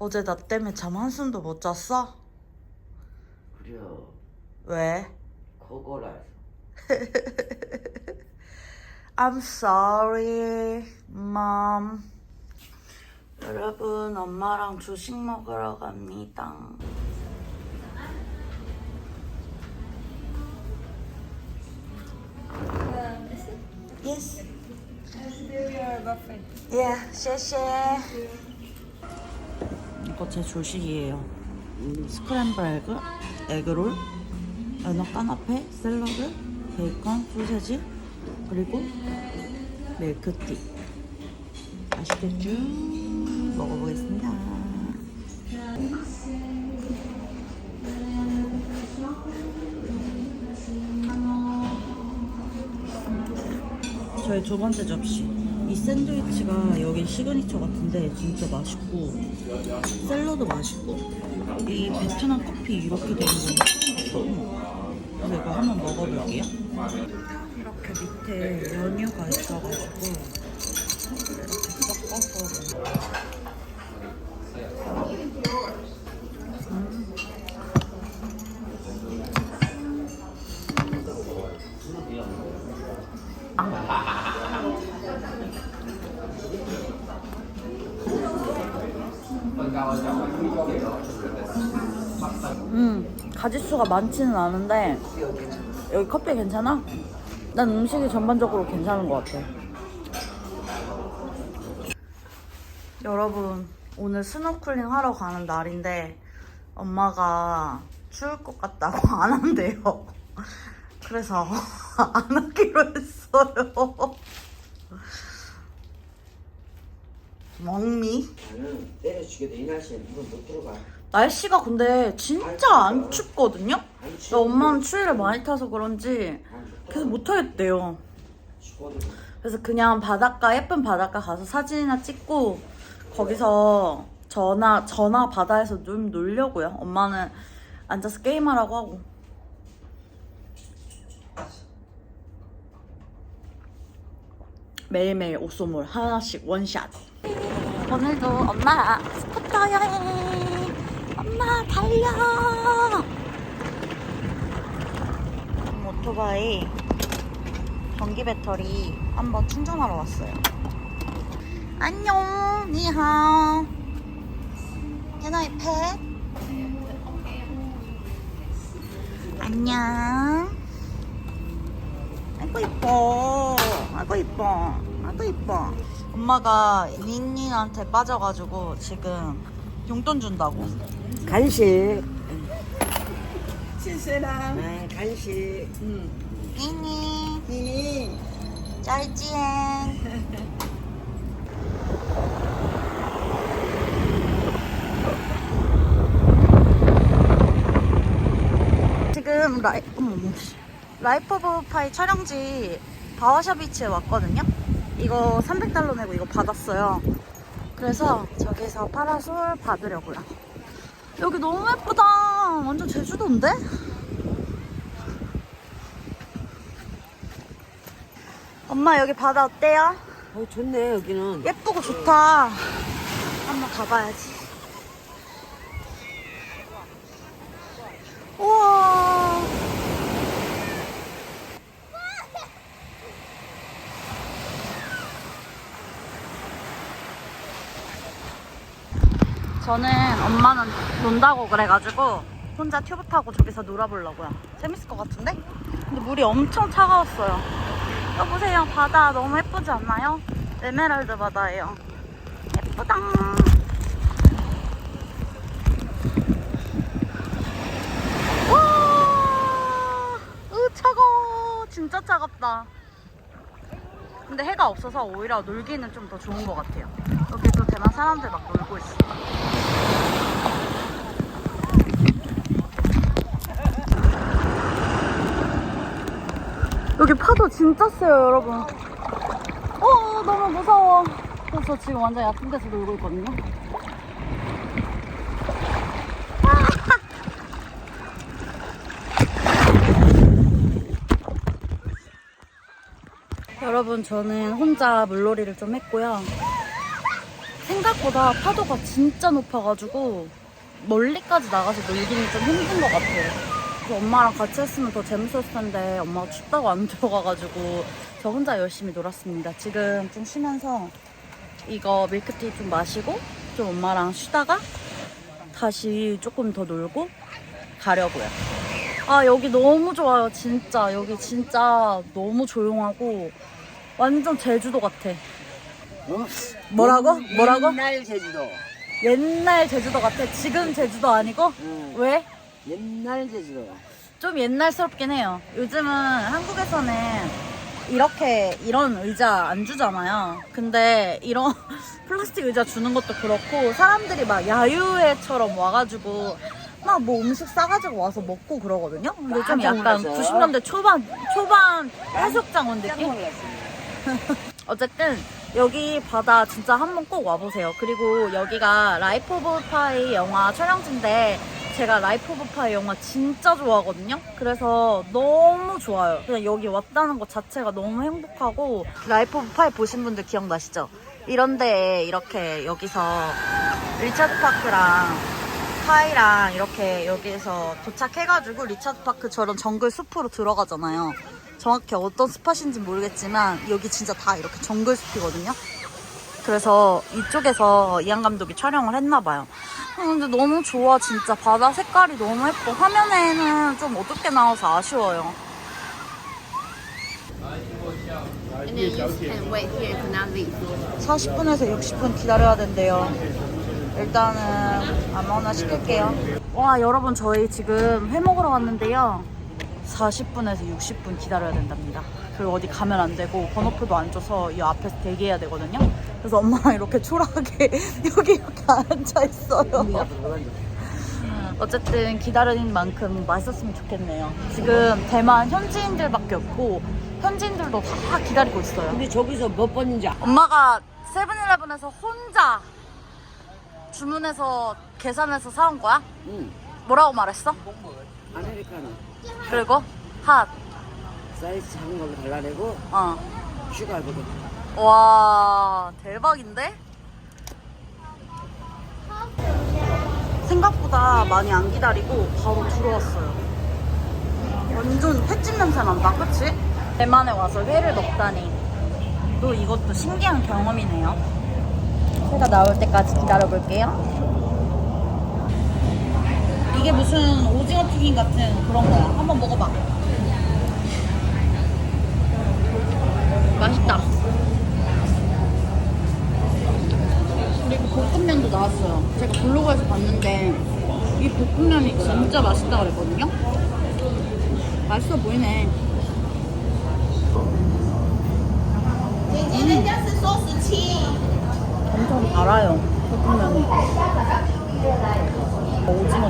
어제 나 때문에 잠 한숨도 못 잤어? 그래요. 왜? 그거라서. I'm sorry, mom. 여러분, 엄마랑 조식 먹으러 갑니다. Yes. Yeah, 谢谢. 이거 제 조식이에요. 음, 스크램블 에그, 에그롤, 연어 까나페, 샐러드, 베이컨, 소세지, 그리고 밀크티. 맛있겠죠? 먹어보겠습니다. 저희 두 번째 접시. 이 샌드위치가 여기 시그니처 같은데 진짜 맛있고 샐러드 맛있고 이 베트남 커피 이렇게 되는 건 처음 봤어. 그래서 이거 한번 먹어볼게요. 이렇게 밑에 연유가 있어가지고 음, 가짓수가 많지는 않은데 여기 커피 괜찮아? 난 음식이 전반적으로 괜찮은 것 같아. 여러분, 오늘 스노클링 하러 가는 날인데 엄마가 추울 것 같다고 안 한대요. 그래서 안 하기로 했어요. 멍미? 나는 때려주게도 이 날씨에 물은 못 들어가. 날씨가 근데 진짜 안 춥거든요? 엄마는 추위를 많이 타서 그런지. 계속 못 하겠대요. 추워도 그래서 그냥 바닷가 예쁜 바닷가 가서 사진이나 찍고 거기서 전화 전화 바다에서 좀 놀려고요. 엄마는 앉아서 게임하라고 하고. 매일매일 옷소물 하나씩 원샷. 오늘도 엄마 스쿠터 여행. 엄마 달려. 오토바이 전기 배터리 한번 충전하러 왔어요. 안녕, 니하오. I pet? 안녕. 아이고 이뻐. 아이고 이뻐. 아이고 이뻐. 엄마가 닌닌한테 빠져가지고 지금 용돈 준다고. 간식. 실세랑. 아, 간식. 응. 미니. 미니. 짤지엔. 지금 라이, 음, 라이프 오브 파이 촬영지 바와샤 비치에 왔거든요. 이거 300달러 내고 이거 받았어요. 그래서 저기서 파라솔 받으려고요. 여기 너무 예쁘다. 완전 제주도인데? 엄마 여기 바다 어때요? 어, 좋네, 여기는. 예쁘고 좋다. 한번 가봐야지. 우와. 저는 엄마는 논다고 그래가지고 혼자 튜브 타고 저기서 놀아보려고요. 재밌을 것 같은데? 근데 물이 엄청 차가웠어요. 여보세요, 바다 너무 예쁘지 않나요? 에메랄드 바다예요. 예쁘다. 와, 으 차가워. 진짜 차갑다. 근데 해가 없어서 오히려 놀기는 좀 더 좋은 것 같아요. 여기도 대만 사람들 막 놀고 있어. 여기 파도 진짜 세요, 여러분. 어, 너무 무서워. 그래서 지금 완전 얕은 데서 놀고 있거든요. 여러분, 저는 혼자 물놀이를 좀 했고요. 생각보다 파도가 진짜 높아가지고 멀리까지 나가서 놀기는 좀 힘든 것 같아요. 그래서 엄마랑 같이 했으면 더 재밌었을 텐데 엄마가 춥다고 안 들어가가지고 저 혼자 열심히 놀았습니다. 지금 좀 쉬면서 이거 밀크티 좀 마시고 좀 엄마랑 쉬다가 다시 조금 더 놀고 가려고요. 아 여기 너무 좋아요 진짜 여기 진짜 너무 조용하고 완전 제주도 같아. 어? 뭐라고? 뭐라고? 옛날 제주도. 옛날 제주도 같아. 지금 제주도 아니고? 응. 왜? 옛날 제주도. 좀 옛날스럽긴 해요. 요즘은 한국에서는 이렇게 이런 의자 안 주잖아요. 근데 이런 플라스틱 의자 주는 것도 그렇고 사람들이 막 야유회처럼 와가지고 막 뭐 음식 싸가지고 와서 먹고 그러거든요. 근데 좀 깜짝 약간 놀랐어요. 90년대 초반 초반 해수욕장 온 깜짝 느낌? 어쨌든 여기 바다 진짜 한번 꼭 와보세요. 그리고 여기가 라이프 오브 파이 영화 촬영지인데 제가 라이프 오브 파이 영화 진짜 좋아하거든요. 그래서 너무 좋아요. 그냥 여기 왔다는 것 자체가 너무 행복하고 라이프 오브 파이 보신 분들 기억나시죠? 이런데 이렇게 여기서 리차드 파크랑 파이랑 이렇게 여기에서 도착해가지고 리차드 파크 저런 정글 숲으로 들어가잖아요. 정확히 어떤 스팟인지 모르겠지만 여기 진짜 다 이렇게 정글 숲이거든요. 그래서 이쪽에서 이한 감독이 촬영을 했나 봐요. 아, 근데 너무 좋아 진짜 바다 색깔이 너무 예뻐. 화면에는 좀 어둡게 나와서 아쉬워요. And then you can wait here to not leave. 40분에서 60분 기다려야 된대요. 일단은 아무거나 시킬게요. 와 여러분 저희 지금 회 먹으러 왔는데요. 40분에서 60분 기다려야 된답니다. 그리고 어디 가면 안 되고 번호표도 안 줘서 이 앞에서 대기해야 되거든요. 그래서 엄마랑 이렇게 초라하게 여기 이렇게 앉아 있어요. 어쨌든 기다리는 만큼 맛있었으면 좋겠네요. 지금 대만 현지인들밖에 없고 현지인들도 다 기다리고 있어요. 근데 저기서 몇 번인지 아- 엄마가 세븐일레븐에서 혼자 주문해서 계산해서 사온 거야? 응. 뭐라고 말했어? 아메리카노. 그리고 핫. 사이즈 작은 걸로 달라내고 어. 슈가 알거든. 와 대박인데? 생각보다 많이 안 기다리고 바로 들어왔어요. 완전 횟집 냄새 난다, 그치? 대만에 와서 회를 먹다니. 또 이것도 신기한 경험이네요. 회가 나올 때까지 기다려볼게요. 이게 무슨 오징어 튀김 같은 그런 거야. 한번 먹어봐. 맛있다. 그리고 볶음면도 나왔어요. 제가 블로그에서 봤는데 이 볶음면이 진짜 맛있다 그랬거든요. 맛있어 보이네. 엄청 달아요. 볶음면이. 오징어.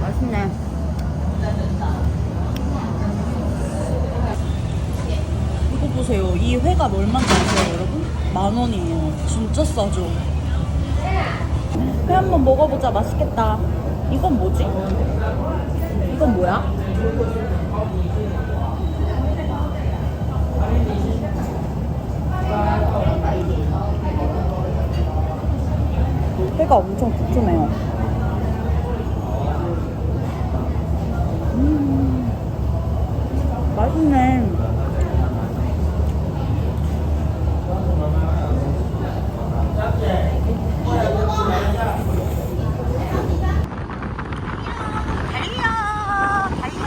맛있네. 보세요. 이 회가 얼마인지 아세요, 여러분? 만 원이에요. 진짜 싸죠? 회 한번 먹어보자. 맛있겠다. 이건 뭐지? 이건 뭐야? 회가 엄청 두툼해요. 음, 맛있네. 달려! 달려!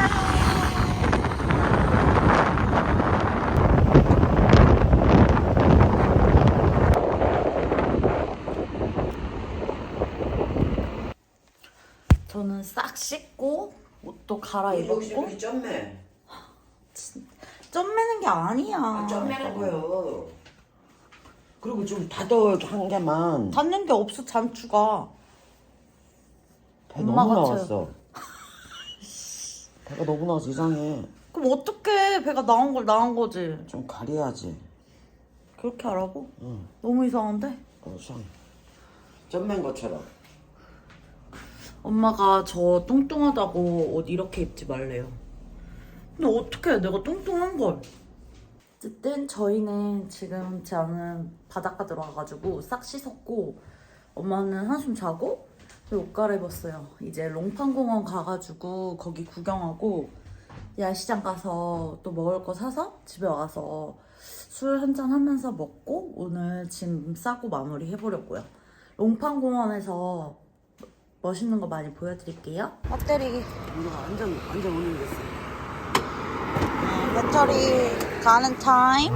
저는 싹 씻고 옷도 갈아입었고 점매. 점 매는 게 아니야. 점매라고요. 그리고 좀 다독 한 개만. 닿는 게 없어 잔추가. 배 엄마 너무 같아요. 나왔어. 배가 너무 나와서 이상해. 그럼 어떻게 배가 나온 걸 나온 거지? 좀 가려야지. 그렇게 하라고? 응. 너무 이상한데? 어, 이상해. 점맨 것처럼. 엄마가 저 뚱뚱하다고 옷 이렇게 입지 말래요. 근데 어떻게 해? 내가 뚱뚱한 걸. 어쨌든 저희는 지금 저는 바닷가 들어와가지고 싹 씻었고 엄마는 한숨 자고 옷 갈아입었어요. 이제 롱판공원 가가지고 거기 구경하고 야시장 가서 또 먹을 거 사서 집에 와서 술 한잔 하면서 먹고 오늘 짐 싸고 마무리 해보려고요. 롱판공원에서 멋있는 거 많이 보여드릴게요. 배터리 이거 완전 완전 오는 됐어. 배터리 가는 타임.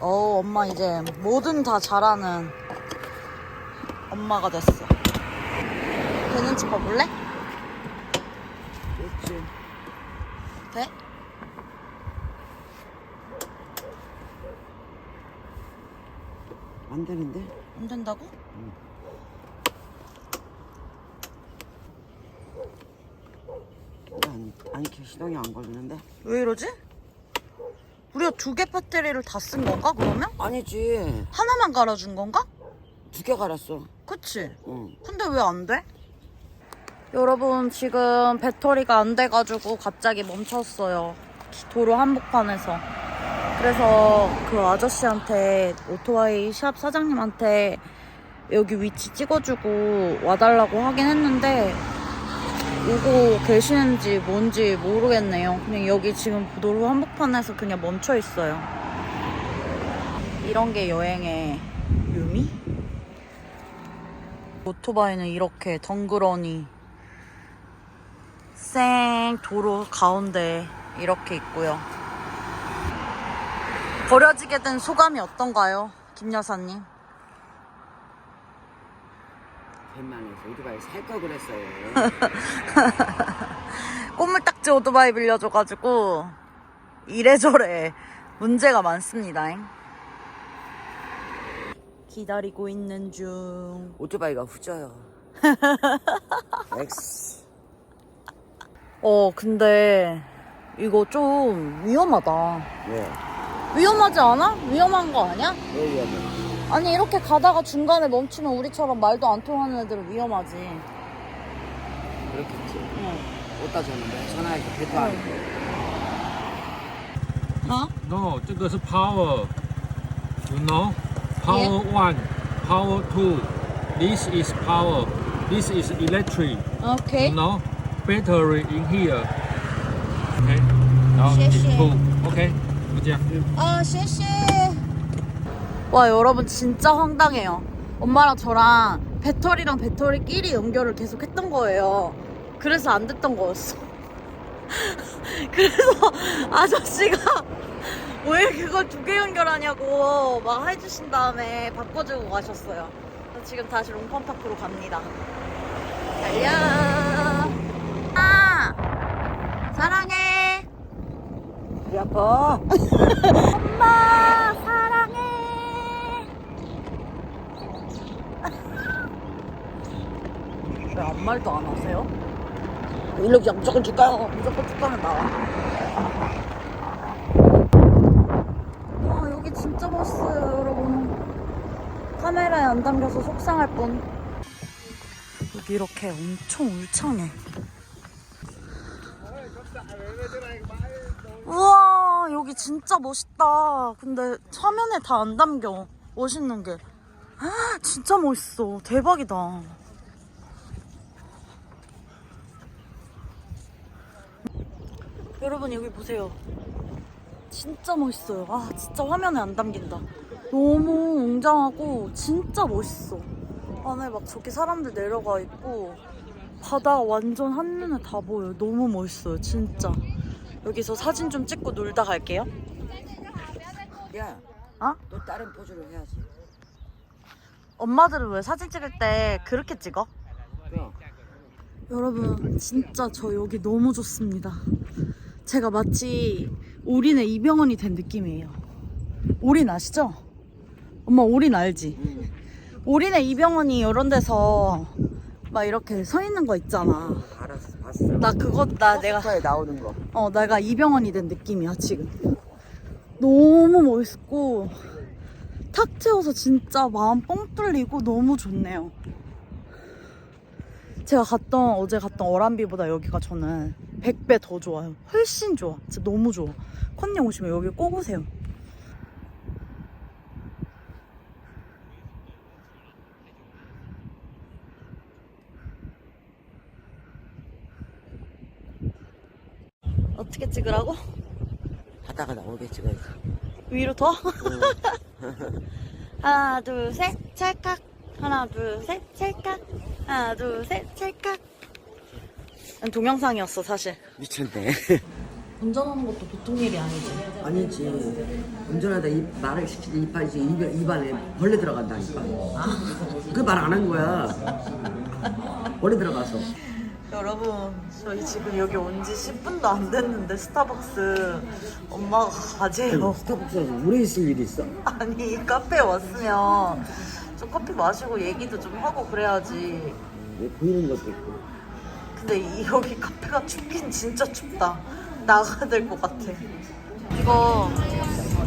어, 엄마 이제 뭐든 다 잘하는 엄마가 됐어. 되는지 봐볼래? 그렇지. 돼? 안 되는데? 안 된다고? 안, 안 이렇게 시동이 안 걸리는데? 왜 이러지? 우리가 두 개 배터리를 다 쓴 건가 그러면? 아니지. 하나만 갈아준 건가? 두 개 갈았어. 그치? 응. 근데 왜 안 돼? 여러분 지금 배터리가 안 돼가지고 갑자기 멈췄어요. 도로 한복판에서. 그래서 그 아저씨한테 오토바이 샵 사장님한테 여기 위치 찍어주고 와달라고 하긴 했는데 오고 계시는지 뭔지 모르겠네요. 그냥 여기 지금 도로 한복판에서 그냥 멈춰 있어요. 이런 게 여행의 묘미? 오토바이는 이렇게 덩그러니 생 도로 가운데 이렇게 있고요. 버려지게 된 소감이 어떤가요, 김 여사님? 웬만해서 오토바이 살걸 그랬어요. 꼬물딱지 오토바이 빌려줘가지고 이래저래 문제가 많습니다. 기다리고 있는 중. 오토바이가 후져요. 엑스. 어, 근데 이거 좀 위험하다. 왜? 위험하지 않아? 위험한 거 아니야? 왜 위험해? 아니 이렇게 가다가 중간에 멈추면 우리처럼 말도 안 통하는 애들은 위험하지. 그렇겠지. 응. 어디다 줬는데? 전화해서 대도 안 해. 어? No, 这个是 power. You know? Power one, power two. This is power. This is electric. 오케이. You know? Battery in here. Okay. Now 谢谢。 it's two. Okay. 보자. 아, 쉐쉐. 와, 여러분 진짜 황당해요. 엄마랑 저랑 배터리랑 배터리끼리 연결을 계속 했던 거예요. 그래서 안 됐던 거였어. 그래서 아저씨가 왜 그걸 두 개 연결하냐고 막 해주신 다음에 바꿔주고 가셨어요. 지금 다시 롱펀파크로 갑니다. 달려! 아! 사랑해! 우리 아빠. 엄마 사랑해. 왜 아무 말도 안 하세요? 연락 무조건 줄까요? 어, 무조건 툭하면 나와. 아 여기 진짜 멋있어요 여러분. 카메라에 안 담겨서 속상할 뻔. 여기 이렇게 엄청 울창해. 우와 여기 진짜 멋있다. 근데 화면에 다 안 담겨. 멋있는 게. 아, 진짜 멋있어. 대박이다. 여러분 여기 보세요. 진짜 멋있어요. 아 진짜 화면에 안 담긴다. 너무 웅장하고 진짜 멋있어. 안에 막 저기 사람들 내려가 있고 바다가 완전 한눈에 다 보여요. 너무 멋있어요. 진짜. 여기서 사진 좀 찍고 놀다 갈게요. 야, 어? 또 다른 포즈를 해야지. 엄마들은 왜 사진 찍을 때 그렇게 찍어? 야, 여러분 진짜 저 여기 너무 좋습니다. 제가 마치 올인의 이병헌이 된 느낌이에요. 올인 아시죠? 엄마 올인 알지? 응. 올인의 이병헌이 이런 데서 막 이렇게 서 있는 거 있잖아. 나 그거 나 내가 포스터에 나오는 거. 어 내가 이병헌이 된 느낌이야 지금. 너무 멋있고 탁 트여서 진짜 마음 뻥 뚫리고 너무 좋네요. 제가 갔던 어제 갔던 어람비보다 여기가 저는 100배 더 좋아요. 훨씬 좋아. 진짜 너무 좋아. 컨닝 오시면 여기 꼭 오세요. 어떻게 찍으라고? 하다가 나오게 찍어야지. 위로 더? 하나 둘 셋 찰칵 하나 둘 셋 찰칵 하나 둘 셋 찰칵 난 동영상이었어 사실 미쳤네. 운전하는 것도 보통 일이 아니지 아니지. 운전하다 이 말을 시키지 이빨이 입, 입안에 벌레 들어간다니까. 그말 안 한 거야. 벌레 들어가서. 여러분 저희 지금 여기 온 지 10분도 안 됐는데 스타벅스 엄마가 가재요 스타벅스에서 오래 있을 일이 있어? 아니 카페에 왔으면 좀 커피 마시고 얘기도 좀 하고 그래야지 왜 보이는 것도 있고. 근데 이, 여기 카페가 춥긴 진짜 춥다. 나가야 될 것 같아. 이거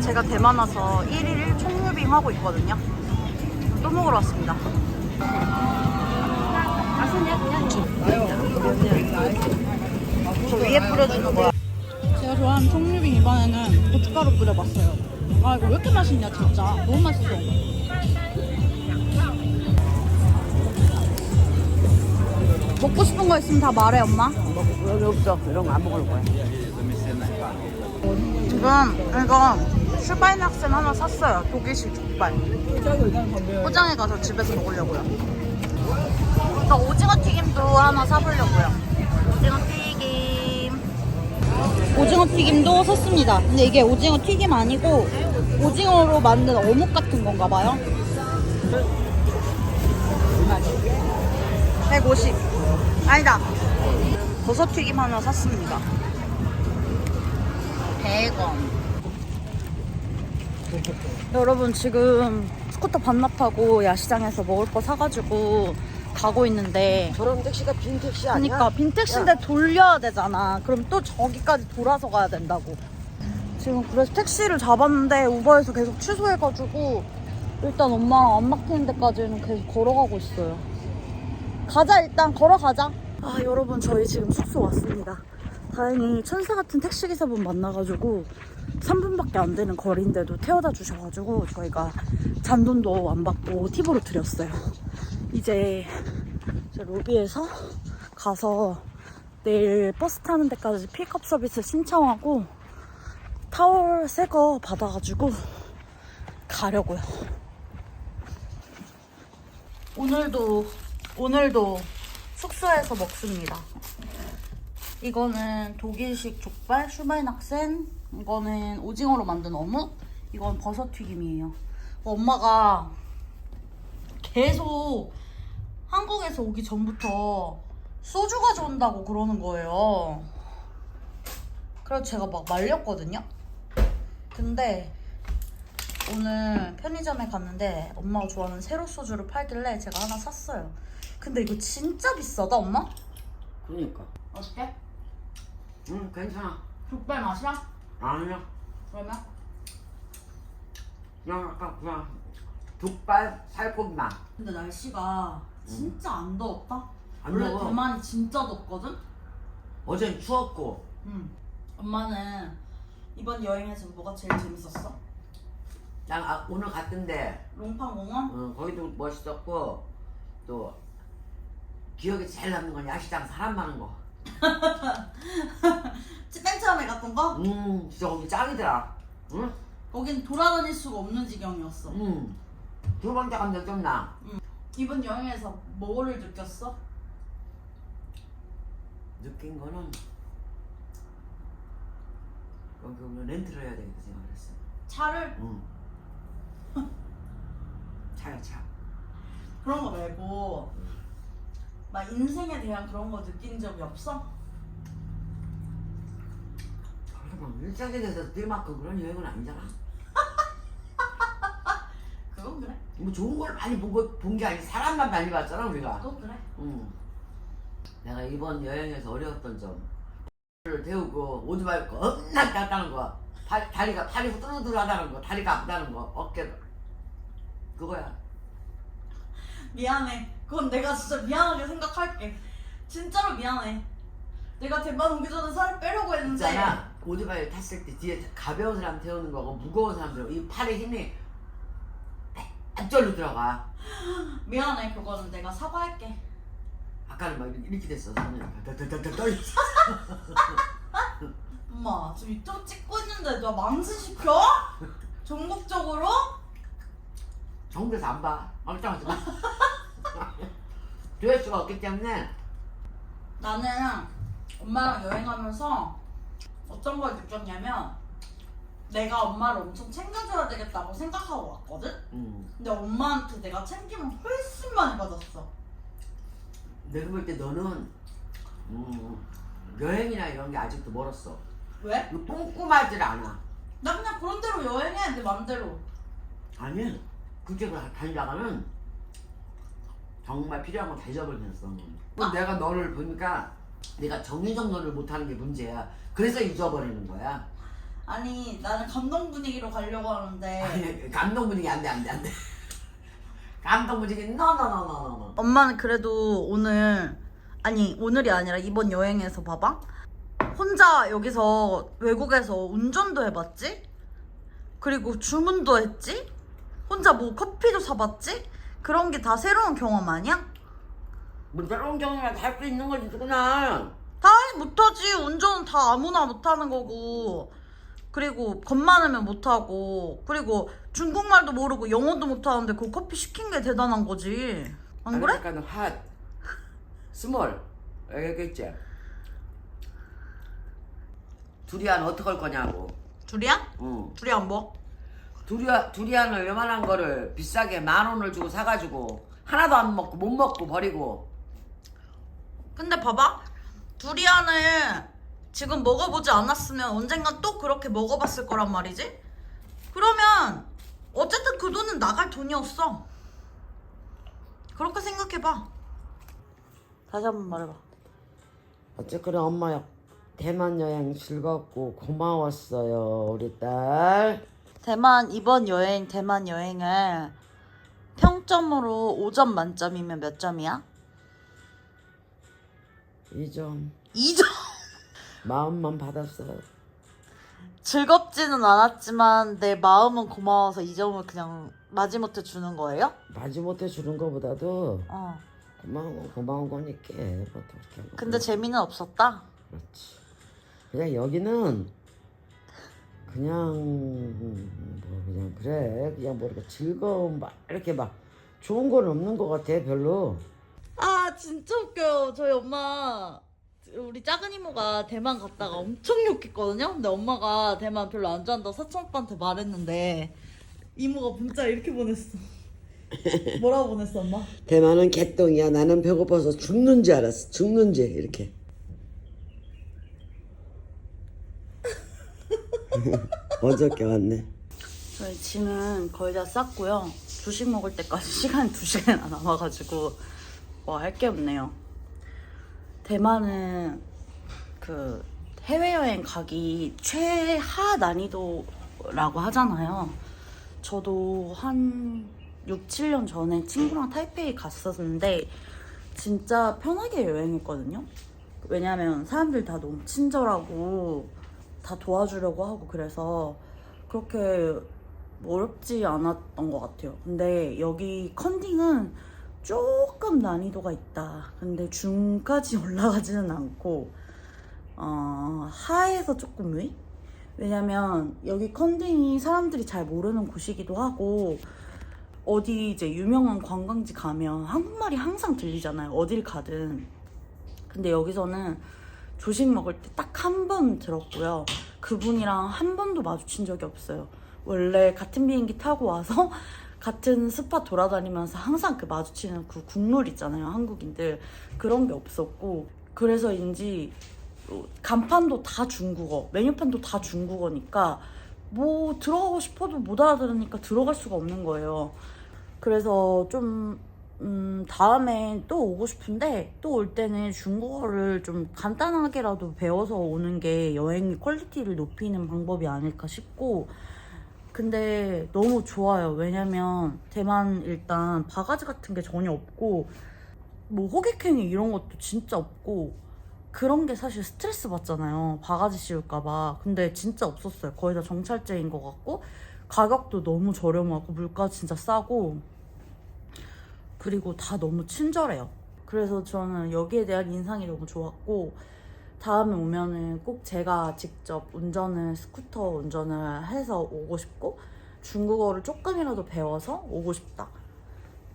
제가 대만 와서 1일 1총 무빙 하고 있거든요. 또 먹으러 왔습니다. 저 위에 뿌려주는 거야. 제가 좋아하는 통유빙 이번에는 고춧가루 뿌려봤어요. 아 이거 왜 이렇게 맛있냐 진짜. 너무 맛있어. 먹고 싶은 거 있으면 다 말해 엄마. 여기 없어. 이런 거 안 먹을 거야. 지금 이거 슈바인학생 하나 샀어요. 독일식 족발. 포장해 가서 집에서 먹으려고요. 저 오징어 튀김도 하나 사보려고요. 오징어 튀김. 오징어 튀김도 샀습니다. 근데 이게 오징어 튀김 아니고 오징어로 만든 어묵 같은 건가 봐요. 150. 아니다. 버섯 튀김 하나 샀습니다. 100원. 여러분 지금 스쿠터 반납하고 야시장에서 먹을 거 사가지고 가고 있는데 저런 택시가 빈 택시 아니야? 그러니까 빈 택시인데 돌려야 되잖아. 그럼 또 저기까지 돌아서 가야 된다고. 지금 그래서 택시를 잡았는데 우버에서 계속 취소해가지고 일단 엄마랑 안 막히는 데까지는 계속 걸어가고 있어요. 가자 일단 걸어가자. 아 여러분 저희 지금 숙소 왔습니다. 다행히 천사 같은 택시 기사분 만나가지고 3분밖에 안 되는 거리인데도 태워다 주셔가지고 저희가 잔돈도 안 받고 팁으로 드렸어요. 이제 저 로비에서 가서 내일 버스 타는 데까지 픽업 서비스 신청하고 타월 새 거 받아가지고 가려고요. 오늘도 오늘도 숙소에서 먹습니다. 이거는 독일식 족발 슈바인학센 이거는 오징어로 만든 어묵 이건 버섯 튀김이에요. 엄마가 계속 한국에서 오기 전부터 소주 가져온다고 그러는 거예요. 그래서 제가 막 말렸거든요. 근데 오늘 편의점에 갔는데 엄마가 좋아하는 세로 소주를 팔길래 제가 하나 샀어요. 근데 이거 진짜 비싸다, 엄마? 그러니까. 어때? 응, 괜찮아. 족발 맛이야? 아니야. 그러면? 그냥 아까 그냥 족발 살코기 맛. 근데 날씨가 진짜 안 더웠다? 안 원래 더워. 대만이 진짜 덥거든? 어젠 추웠고. 응. 엄마는 이번 여행에서 뭐가 제일 재밌었어? 난 아, 오늘 갔던데 롱팡 공원? 어, 거기도 멋있었고 또 기억에 제일 남는 건 야시장 사람 많은 거. 맨 처음에 갔던 거? 음, 진짜 거기 짱이더라. 응? 거긴 돌아다닐 수가 없는 지경이었어. 음. 두 번째 간 데 좀 나. 이번 여행에서 뭐를 느꼈어? 느낀 거는 여기 오면 렌트를 해야 되겠다 생각했어. 차를 응. 차야 차. 그런 거 말고 막 인생에 대한 그런 거 느낀 적이 없어? 일상에 대해서 뛰만큼 그런 여행은 아니잖아. 그건 그래. 뭐 좋은 걸 많이 본 게 아니고 사람만 많이 봤잖아 우리가. 그건 그래. 응. 내가 이번 여행에서 어려웠던 점. 를 태우고 오토바이 겁나 땄다는 거. 팔, 다리가 팔이 후들후들하다는 거. 다리가 아프다는 거. 어깨가. 그거야. 미안해. 그건 내가 진짜 미안하게 생각할게. 진짜로 미안해. 내가 대만 오기 전에 살을 빼려고 했는데 있잖아 오토바이 탔을 때 뒤에 가벼운 사람 태우는 거고 무거운 사람 태우고 이 팔에 힘이 absol로 들어가 미안해 그거는 내가 사과할게. 아까는 막 이렇게 됐어 덜덜덜덜 떨렸어 엄마 지금 유튜브 찍고 있는데 너 망신 시켜? 전국적으로? 정부에서 안봐 멀쩡하지 마 조회수가 없기 때문에 나는 엄마랑 여행하면서 어떤 걸 느꼈냐면 내가 엄마를 엄청 챙겨줘야 되겠다고 생각하고 왔거든? 음, 근데 엄마한테 내가 챙김을 훨씬 많이 받았어. 내가 볼 때 너는 음, 여행이나 이런 게 아직도 멀었어 왜? 이거 꼼꼼하질 않아 나 그냥 그런 대로 여행해 내 맘대로. 아니 그렇게 다니다가는 정말 필요한 건 대접을 했어 뭐 내가 너를 보니까 내가 정리정돈을 못하는 게 문제야. 그래서 잊어버리는 거야. 아니 나는 감동 분위기로 가려고 하는데. 아니 감동 분위기 안 돼 안 돼 안 돼. 감동 분위기 노노노노노 엄마는 그래도 오늘 아니 오늘이 아니라 이번 여행에서 봐봐. 혼자 여기서 외국에서 운전도 해봤지? 그리고 주문도 했지? 혼자 뭐 커피도 사봤지? 그런 게 다 새로운 경험 아니야? 뭐 새로운 경험이라도 할 수 있는 거지 누구나 당연히 못하지 운전은 다 아무나 못하는 거고 그리고 겁 많으면 못하고 그리고 중국말도 모르고 영어도 못하는데 그 커피 시킨 게 대단한 거지 안 그래? 약간 핫 스몰 알겠지? 두리안 어떻게 할 거냐고 두리안? 응. 두리안 뭐? 두리안, 두리안을 요만한 거를 비싸게 만 원을 주고 사가지고 하나도 안 먹고 못 먹고 버리고 근데 봐봐. 두리안을 지금 먹어보지 않았으면 언젠간 또 그렇게 먹어봤을 거란 말이지? 그러면 어쨌든 그 돈은 나갈 돈이었어. 그렇게 생각해봐. 다시 한 번 말해봐. 어쨌거나 엄마 대만 여행 즐겁고 고마웠어요 우리 딸. 대만 이번 여행 대만 여행을 평점으로 5점 만점이면 몇 점이야? 2점. 2점. 마음만 받았어요. 즐겁지는 않았지만 내 마음은 고마워서 2점을 그냥 마지못해 주는 거예요? 마지못해 주는 거보다도 어. 고마운 고마운 거니까 뭐. 근데 재미는 없었다? 그렇지. 그냥 여기는 그냥 뭐 그냥 그래. 그냥 뭐 이렇게 즐거움 막 이렇게 막 좋은 건 없는 것 같아 별로 아 진짜 웃겨요. 저희 엄마 우리 작은 이모가 대만 갔다가 엄청 욕했거든요? 근데 엄마가 대만 별로 안 좋아한다 고 사촌 오빠한테 말했는데 이모가 문자 이렇게 보냈어. 뭐라고 보냈어 엄마? 대만은 개똥이야. 나는 배고파서 죽는 줄 알았어. 죽는 줄 이렇게. 어저께 왔네. 저희 짐은 거의 다 쌌고요. 주식 먹을 때까지 시간이 두 시간이나 남아가지고 뭐 할 게 없네요. 대만은 그 해외여행 가기 최하 난이도라고 하잖아요. 저도 한 6, 7년 전에 친구랑 타이페이 갔었는데 진짜 편하게 여행했거든요. 왜냐면 사람들 다 너무 친절하고 다 도와주려고 하고 그래서 그렇게 어렵지 않았던 것 같아요. 근데 여기 컨딩은 조금 난이도가 있다. 근데 중까지 올라가지는 않고 어, 하에서 조금 위? 왜냐면 여기 컨딩이 사람들이 잘 모르는 곳이기도 하고 어디 이제 유명한 관광지 가면 한국말이 항상 들리잖아요. 어딜 가든. 근데 여기서는 조식 먹을 때 딱 한 번 들었고요. 그분이랑 한 번도 마주친 적이 없어요. 원래 같은 비행기 타고 와서 같은 스팟 돌아다니면서 항상 그 마주치는 그 국룰 있잖아요. 한국인들. 그런 게 없었고. 그래서인지 어, 간판도 다 중국어, 메뉴판도 다 중국어니까 뭐 들어가고 싶어도 못 알아들으니까 들어갈 수가 없는 거예요. 그래서 좀 음, 다음에 또 오고 싶은데 또 올 때는 중국어를 좀 간단하게라도 배워서 오는 게 여행 퀄리티를 높이는 방법이 아닐까 싶고 근데 너무 좋아요. 왜냐면 대만 일단 바가지 같은 게 전혀 없고 뭐 호객행위 이런 것도 진짜 없고 그런 게 사실 스트레스 받잖아요. 바가지 씌울까봐. 근데 진짜 없었어요. 거의 다 정찰제인 것 같고 가격도 너무 저렴하고 물가 진짜 싸고 그리고 다 너무 친절해요. 그래서 저는 여기에 대한 인상이 너무 좋았고 다음에 오면은 꼭 제가 직접 운전을 스쿠터 운전을 해서 오고 싶고 중국어를 조금이라도 배워서 오고 싶다.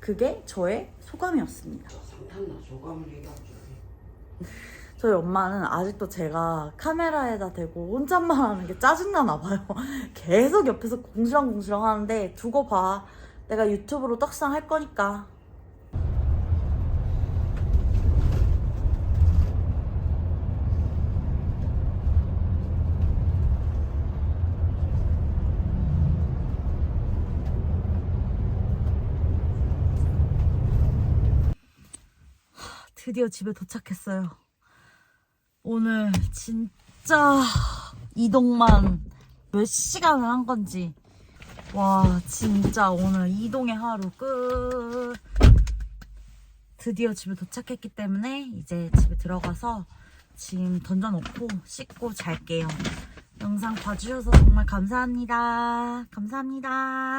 그게 저의 소감이었습니다. 상탄나 소감을 저희 엄마는 아직도 제가 카메라에다 대고 혼잣말 하는 게 짜증나나 봐요. 계속 옆에서 공시렁공시렁 하는데 두고 봐. 내가 유튜브로 떡상 할 거니까. 드디어 집에 도착했어요. 오늘 진짜 이동만 몇 시간을 한 건지. 와 진짜 오늘 이동의 하루 끝. 드디어 집에 도착했기 때문에 이제 집에 들어가서 짐 던져놓고 씻고 잘게요. 영상 봐주셔서 정말 감사합니다. 감사합니다